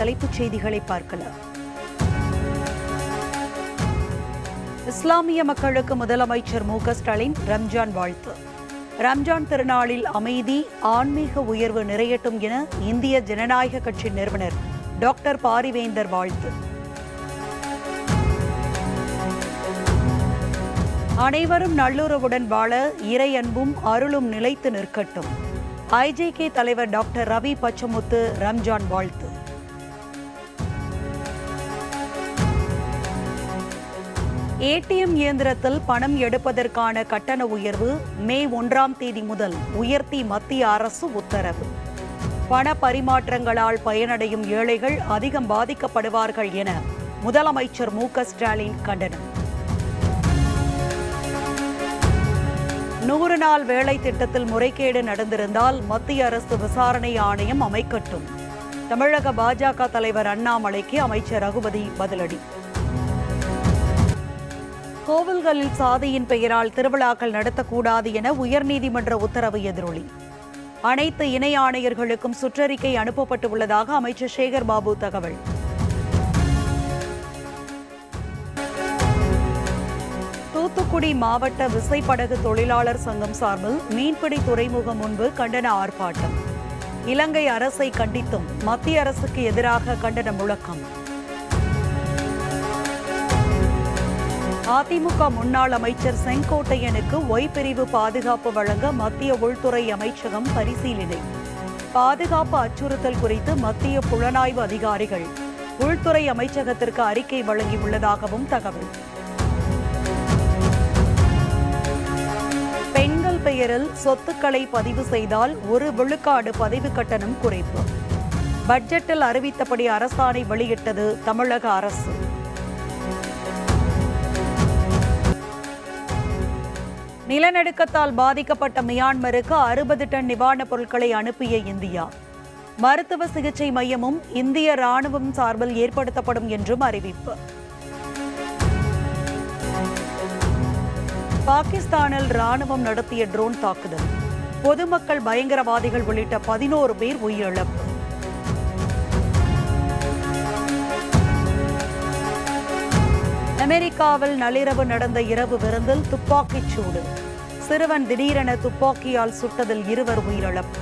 தலைப்புச் செய்திகளை பார்க்கலாம். இஸ்லாமிய மக்களுக்கு முதலமைச்சர் மு ஸ்டாலின் ரம்ஜான் வாழ்த்து. ரம்ஜான் திருநாளில் அமைதி ஆன்மீக உயர்வு நிறையட்டும் என இந்திய ஜனநாயக கட்சி நிறுவனர் டாக்டர் பாரிவேந்தர் வாழ்த்து. அனைவரும் நல்லுறவுடன் வாழ இறை அன்பும் அருளும் நிலைத்து நிற்கட்டும். ஐஜேகே தலைவர் டாக்டர் ரவி பச்சமுத்து ரம்ஜான் வாழ்த்து. ஏடிஎம் இயந்திரத்தில் பணம் எடுப்பதற்கான கட்டண உயர்வு மே ஒன்றாம் தேதி முதல் உயர்த்தி மத்திய அரசு உத்தரவு. பண பரிமாற்றங்களால் பயனடையும் ஏழைகள் அதிகம் பாதிக்கப்படுவார்கள் என முதலமைச்சர் மு ஸ்டாலின் கண்டனம். நூறு நாள் வேலை திட்டத்தில் முறைகேடு நடந்திருந்தால் மத்திய அரசு விசாரணை ஆணையம் அமைக்கட்டும். தமிழக பாஜக தலைவர் அண்ணாமலைக்கு அமைச்சர் ரகுபதி பதிலடி. கோவில்களில் சாதியின் பெயரால் திருவிழாக்கள் நடத்தக்கூடாது என உயர்நீதிமன்ற உத்தரவு எதிரொலி. அனைத்து இணை ஆணையர்களுக்கும் சுற்றறிக்கை அனுப்பப்பட்டு உள்ளதாக அமைச்சர் சேகர் பாபு தகவல். தூத்துக்குடி மாவட்ட விசைப்படகு தொழிலாளர் சங்கம் சார்பில் மீன்பிடி துறைமுகம் முன்பு கண்டன ஆர்ப்பாட்டம். இலங்கை அரசை கண்டித்தும் மத்திய அரசுக்கு எதிராக கண்டன முழக்கம். அதிமுக முன்னாள் அமைச்சர் செங்கோட்டையனுக்கு ஒய் பிரிவு பாதுகாப்பு வழங்க மத்திய உள்துறை அமைச்சகம் பரிசீலனை. பாதுகாப்பு அச்சுறுத்தல் குறித்து மத்திய புலனாய்வு அதிகாரிகள் உள்துறை அமைச்சகத்திற்கு அறிக்கை வழங்கியுள்ளதாகவும் தகவல். பெண்கள் பெயரில் சொத்துக்களை பதிவு செய்தால் ஒரு விழுக்காடு பதிவு கட்டணம் குறைப்பு. பட்ஜெட்டில் அறிவித்தபடி அரசாணை வெளியிட்டது தமிழக அரசு. நிலநடுக்கத்தால் பாதிக்கப்பட்ட மியான்மருக்கு அறுபது டன் நிவாரணப் பொருட்களை அனுப்பிய இந்தியா. மருத்துவ சிகிச்சை மையமும் இந்திய ராணுவம் சார்பில் ஏற்படுத்தப்படும் என்றும் அறிவிப்பு. பாகிஸ்தானில் ராணுவம் நடத்திய ட்ரோன் தாக்குதல். பொதுமக்கள் பயங்கரவாதிகள் உள்ளிட்ட பதினோரு பேர் உயிரிழப்பு. அமெரிக்காவில் நள்ளிரவு நடந்த இரவு விருந்தில் துப்பாக்கிச் சூடு. சிறுவன் திடீரென துப்பாக்கியால் சுட்டதில் இருவர் உயிரிழப்பு.